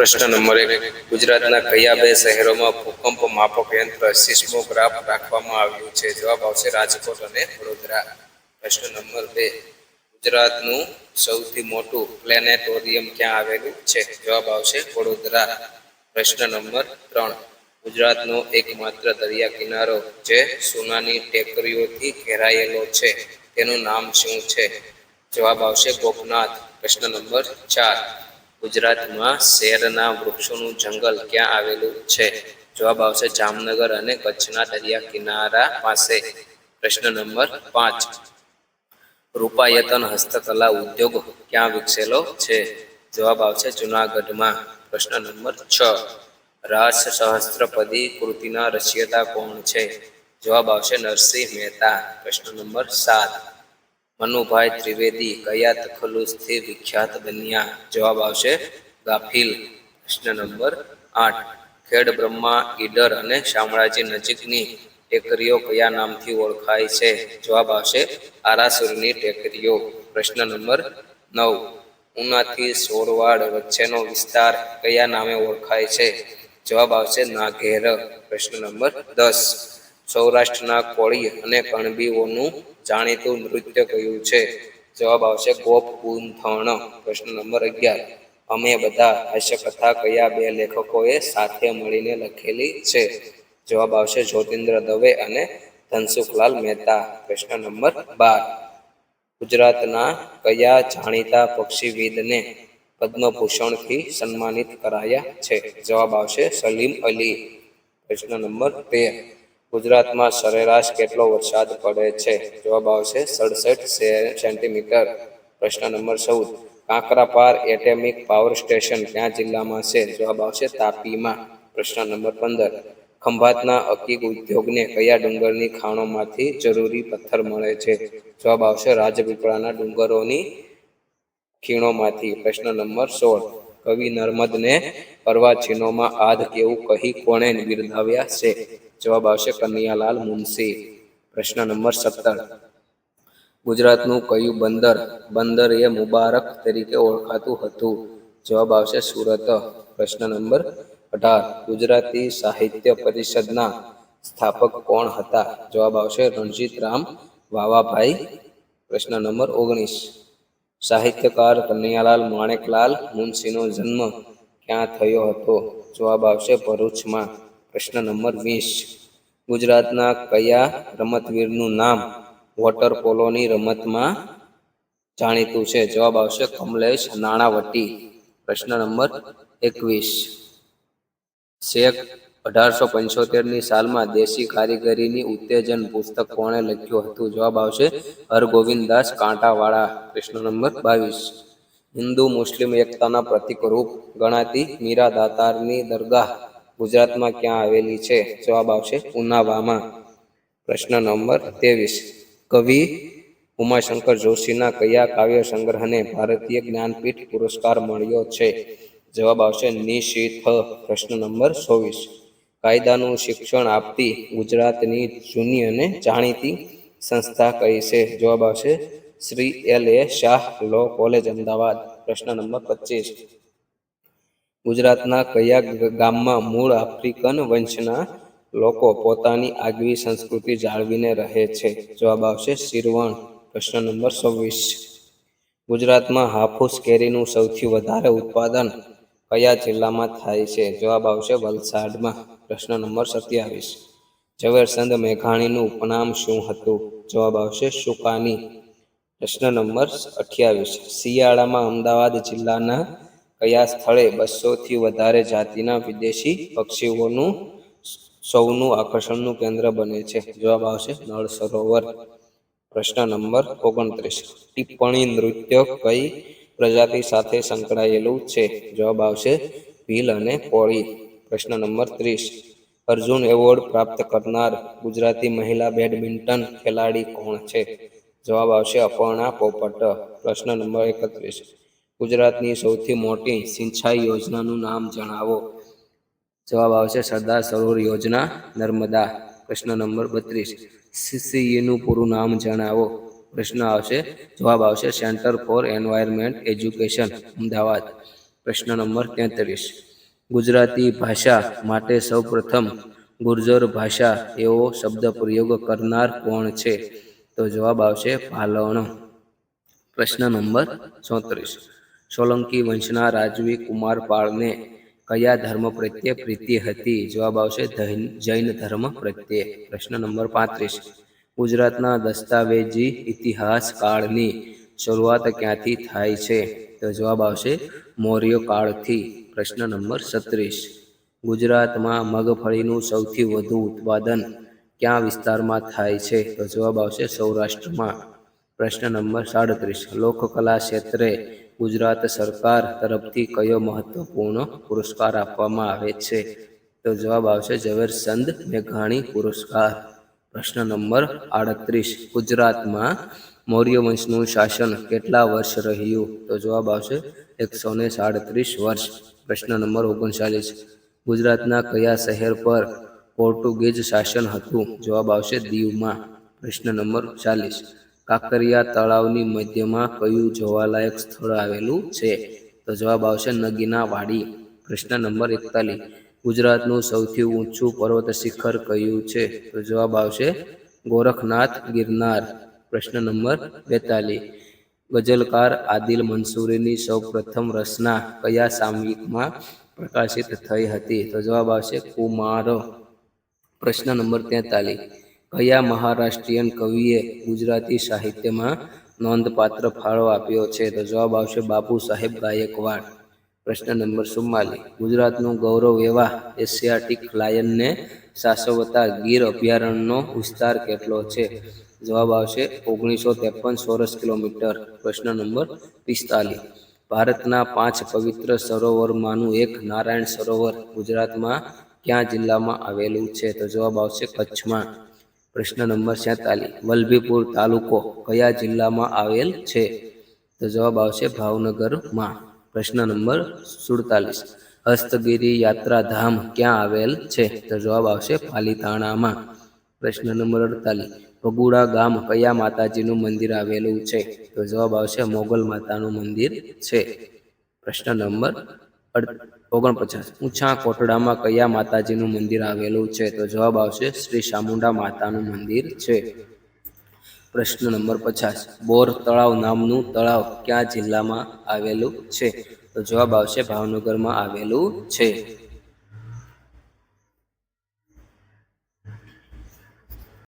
પ્રશ્ન નંબર એક, ગુજરાતના કયા બે શહેરોમાં ભૂકંપ માપક યંત્ર સિસ્મોગ્રાફ રાખવામાં આવ્યું છે? જવાબ આવશે રાજકોટ અને વડોદરા. પ્રશ્ન નંબર બે, ગુજરાતનું સૌથી મોટું પ્લેનેટોરિયમ ક્યાં આવેલું છે? જવાબ આવશે વડોદરા. પ્રશ્ન નંબર ત્રણ, ગુજરાતનો એકમાત્ર દરિયા કિનારો જે સોનાની ટેકરીઓથી ઘેરાયેલો છે, તેનું નામ શું છે? જવાબ આવશે ગોપનાથ. પ્રશ્ન નંબર ચાર ગુજરાતમાં શેરના વૃક્ષોનું જંગલ ક્યાં આવેલું છે? જવાબ આવશે જામનગર અને કચ્છના દરિયા કિનારા પાસે. પ્રશ્ન નંબર પાંચ. રૂપાયતન હસ્તકલા ઉદ્યોગ ક્યાં વિકસેલો છે? જવાબ આવશે જુનાગઢમાં. પ્રશ્ન નંબર છ. રાસ સહસ્ત્રપદી કૃતિના રચયતા કોણ છે? જવાબ આવશે નરસિંહ મહેતા. પ્રશ્ન નંબર સાત. મનુભાઈ ત્રિવેદી કયા તખલુસથી વિખ્યાત બન્યા? જવાબ આવશે ગાફિલ. પ્રશ્ન નંબર આઠ. ખેડ બ્રહ્મા, ઈડર અને શામળાજી નજીકની ટેકરીઓ કયા નામથી ઓળખાય છે? જવાબ આવશે આરાસુરની ટેકરીઓ. પ્રશ્ન નંબર નવ. ઉનાથી સોરવાડ વચ્ચેનો વિસ્તાર કયા નામે ઓળખાય છે? જવાબ આવશે નાઘેર પ્રશ્ન નંબર દસ. સૌરાષ્ટ્રના કોળી અને કણબીઓનું જાણીતું નૃત્ય કયું છે? જવાબ આવશે ગોપ ગુંથણ પ્રશ્ન નંબર અગિયાર. અમે બધા હાસ્યકથા કયા બે લેખકોએ સાથે મળીને લખેલી છે? જવાબ આવશે જ્યોતિન્દ્ર દવે અને ધનસુખલાલ મહેતા. પ્રશ્ન નંબર બાર. ગુજરાતના કયા જાણીતા પક્ષીવિદને પદ્મભૂષણથી સન્માનિત કરાયા છે? જવાબ આવશે સલીમ અલી. પ્રશ્ન નંબર તેર. ગુજરાતમાં સરેરાશ કેટલો વરસાદ પડે છે? જવાબ આવશે સડસઠ સેન્ટીમીટર. પ્રશ્ન નંબર ચૌદ. કાંકરાપાર એટેમિક પાવર સ્ટેશન ક્યાં જિલ્લામાં છે? જવાબ આવશે તાપીમાં. પ્રશ્ન નંબર પંદર. ખંભાતના અકીક ઉદ્યોગને કયા ડુંગરની ખાણોમાંથી જરૂરી પથ્થર મળે છે? જવાબ આવશે રાજપીપળાના ડુંગરોની ખીણોમાંથી. પ્રશ્ન નંબર સોળ. કવિ નર્મદને અર્વાચીનોમાં આધ કેવું કહી કોણે બિરદાવ્યા છે? જવાબ આવશે કનૈયાલાલ મુનશી. પ્રશ્ન નંબર સત્તર. ગુજરાતનું કયું બંદર બંદર એ મુબારક તરીકે ઓળખાતું હતું? જવાબ આવશે સુરત. પ્રશ્ન નંબર અઢાર. ગુજરાતી સાહિત્ય પરિષદના સ્થાપક કોણ હતા? જવાબ આવશે રણજીત રામ વાવાભાઈ. પ્રશ્ન નંબર ઓગણીસ. સાહિત્યકાર કનૈયાલાલ માણેકલાલ મુનશીનો જન્મ ક્યાં થયો હતો? જવાબ આવશે ભરૂચમાં. પ્રશ્ન નંબર વીસ. ગુજરાતના કયા રમતવીરનું નામ વોટર પોલોની રમતમાં જાણીતું છે? જવાબ આવશે કમલેશ નાણાવટી. પ્રશ્ન નંબર એકવીસ. શેખ અઢારસો પંચોતેરની સાલમાં દેશી કારીગરીની ઉત્તેજન પુસ્તક કોણે લખ્યું હતું? જવાબ આવશે હરગોવિંદદાસ કાંટાવાળા. પ્રશ્ન નંબર બાવીસ. હિન્દુ મુસ્લિમ એકતાના પ્રતિક રૂપ ગણાતી મીરા દાતારની દરગાહ ગુજરાતમાં ક્યાં આવેલી છે? જવાબ આવશે ઉનાવામાં પ્રશ્ન નંબર ત્રેવીસ. કવિ ઉમાશંકર જોશીના કયા કાવ્ય સંગ્રહને ભારતીય જ્ઞાનપીઠ પુરસ્કાર મળ્યો છે? જવાબ આવશે નિશિથ. પ્રશ્ન નંબર ચોવીસ. કાયદાનું શિક્ષણ આપતી ગુજરાતની જૂની અને જાણીતી સંસ્થા કઈ છે? જવાબ આવશે Shri L. A. Shah law college, Ahmedabad. પ્રશ્ન નંબર પચીસ. ગુજરાતના કયા ગામમાં મૂળ આફ્રિકન વંશના લોકો પોતાની આગવી સંસ્કૃતિ જાળવીને રહે છે? જવાબ આવશે શિરવણ. પ્રશ્ન નંબર છવ્વીસ. ગુજરાતમાં હાફૂસ કેરીનું સૌથી વધારે ઉત્પાદન કયા જિલ્લામાં થાય છે? જવાબ આવશે વલસાડમાં. પ્રશ્ન નંબર સત્યાવીસ. ઝવેરચંદ મેઘાણીનું ઉપનામ શું હતું? જવાબ આવશે શુકાની. પ્રશ્ન નંબર અઠ્યાવીસ. શિયાળામાં અમદાવાદ જિલ્લાના કયા સ્થળે બસોથી વધારે જાતિના વિદેશી પક્ષીઓનું સૌનું આકર્ષણનું કેન્દ્ર બને છે? જવાબ આવશે નળ સરોવર. પ્રશ્ન નંબર ઓગણત્રીસ. ટિપ્પણી નૃત્ય કઈ પ્રજાતિ સાથે સંકળાયેલું છે? જવાબ આવશે ભીલ અને કોળી. પ્રશ્ન નંબર ત્રીસ. અર્જુન એવોર્ડ પ્રાપ્ત કરનાર ગુજરાતી મહિલા બેડમિન્ટન ખેલાડી કોણ છે? જવાબ આવશે અપર્ણા પોપટ. પ્રશ્ન નંબર એકત્રીસ. ગુજરાતની સૌથી મોટી સિંચાઈ યોજનાનું નામ જણાવો. જવાબ આવશે સરદાર સરોવર યોજના, નર્મદા. પ્રશ્ન નંબર બત્રીસ. સીસીઈનું પૂરું નામ જણાવો. પ્રશ્ન આવશે, જવાબ આવશે centre for environment education, Ahmedabad. પ્રશ્ન નંબર તેત્રીસ. ગુજરાતી ભાષા માટે સૌપ્રથમ ગુર્જર ભાષા એવો શબ્દ પ્રયોગ કરનાર કોણ છે? તો જવાબ આવશે ભાલણ પ્રશ્ન નંબર ચોત્રીસ. સોલંકી વંશના રાજવી કુમારપાળને કયા ધર્મ પ્રત્યે પ્રીતિ હતી? જવાબ આવશે જૈન ધર્મ પ્રત્યે. પ્રશ્ન નંબર પાંત્રીસ. ગુજરાતના દસ્તાવેજી ઇતિહાસ કાળની શરૂઆત ક્યાંથી થાય છે? તો જવાબ આવશે મૌર્ય કાળથી. પ્રશ્ન નંબર સત્રીસ ગુજરાતમાં મગફળીનું સૌથી વધુ ઉત્પાદન ક્યાં વિસ્તારમાં થાય છે? તો જવાબ આવશે સૌરાષ્ટ્રમાં. પ્રશ્ન નંબર સાડત્રીસ. લોકકલા ક્ષેત્રે ગુજરાત સરકાર તરફથી કયો મહત્વપૂર્ણ પુરસ્કાર આપવામાં આવે છે? તો જવાબ આવશે ઝવેરચંદ મેઘાણી પુરસ્કાર. પ્રશ્ન નંબર આડત્રીસ. ગુજરાતમાં મૌર્ય વંશનું શાસન કેટલા વર્ષ રહ્યું? તો જવાબ આવશે એકસો ને સાડત્રીસ વર્ષ. પ્રશ્ન નંબર ઓગણચાલીસ. ગુજરાતના કયા શહેર પર પોર્ટુગીઝ શાસન હતું? જવાબ આવશે દીવમાં. પ્રશ્ન નંબર ચાલીસ. કાંકરિયા તળાવની મધ્યમાં કયું જોવાલાયક સ્થળ આવેલું છે? તો જવાબ આવશે નગીના વાડી પ્રશ્ન નંબર એકતાલીસ. ગુજરાતનું સૌથી ઊંચું પર્વત શિખર કયું છે? તો જવાબ આવશે ગોરખનાથ ગિરનાર. પ્રશ્ન નંબર બેતાલીસ. ગઝલકાર આદિલ મંસૂરીની સૌ પ્રથમ રચના કયા સામયિકમાં પ્રકાશિત થઈ હતી? તો જવાબ આવશે કુમાર. પ્રશ્ન નંબર તેતાલીસ. કયા મહારાષ્ટ્રીયન કવિએ ગુજરાતી સાહિત્યમાં નોંધપાત્ર ફાળો આપ્યો છે? તો જવાબ આવશે બાપુ સાહેબ ગાયકવાડ. પ્રશ્ન નંબર ચુમ્માલીસ. ગુજરાતનું ગૌરવ એવા એશિયાટિક લાયનને સાસવતા ગીર અભયારણ્યનો વિસ્તાર કેટલો છે? જવાબ આવશે ઓગણીસો ત્રેપન ચોરસ કિલોમીટર. પ્રશ્ન નંબર પિસ્તાલીસ. ભારતના પાંચ પવિત્ર સરોવરમાંનું એક નારાયણ સરોવર ગુજરાતમાં ક્યાં જિલ્લામાં આવેલું છે? તો જવાબ આવશે કચ્છમાં. પ્રશ્ન નંબર સેતાલીસ વલભીપુર તાલુકો કયા જિલ્લામાં આવેલ છે? તો જવાબ આવશે ભાવનગરમાં. પ્રશ્ન નંબર સુડતાલીસ. હસ્તગીરી યાત્રાધામ ક્યાં આવેલ છે? તો જવાબ આવશે પાલીતાણામાં. પ્રશ્ન નંબર અડતાલીસ. ભગુડા ગામ કયા માતાજીનું મંદિર આવેલું છે? તો જવાબ આવશે મોગલ માતાનું મંદિર છે. પ્રશ્ન નંબર ઓગણપચાસ. ઊંચા કોટડામાં કયા માતાજીનું મંદિર આવેલું છે? તો જવાબ આવશે શ્રી ચામુંડા માતાનું મંદિર છે. પ્રશ્ન નંબર પચાસ. બોર તળાવ નામનું તળાવ કયા જિલ્લામાં આવેલું છે? તો જવાબ આવશે ભાવનગરમાં આવેલું છે.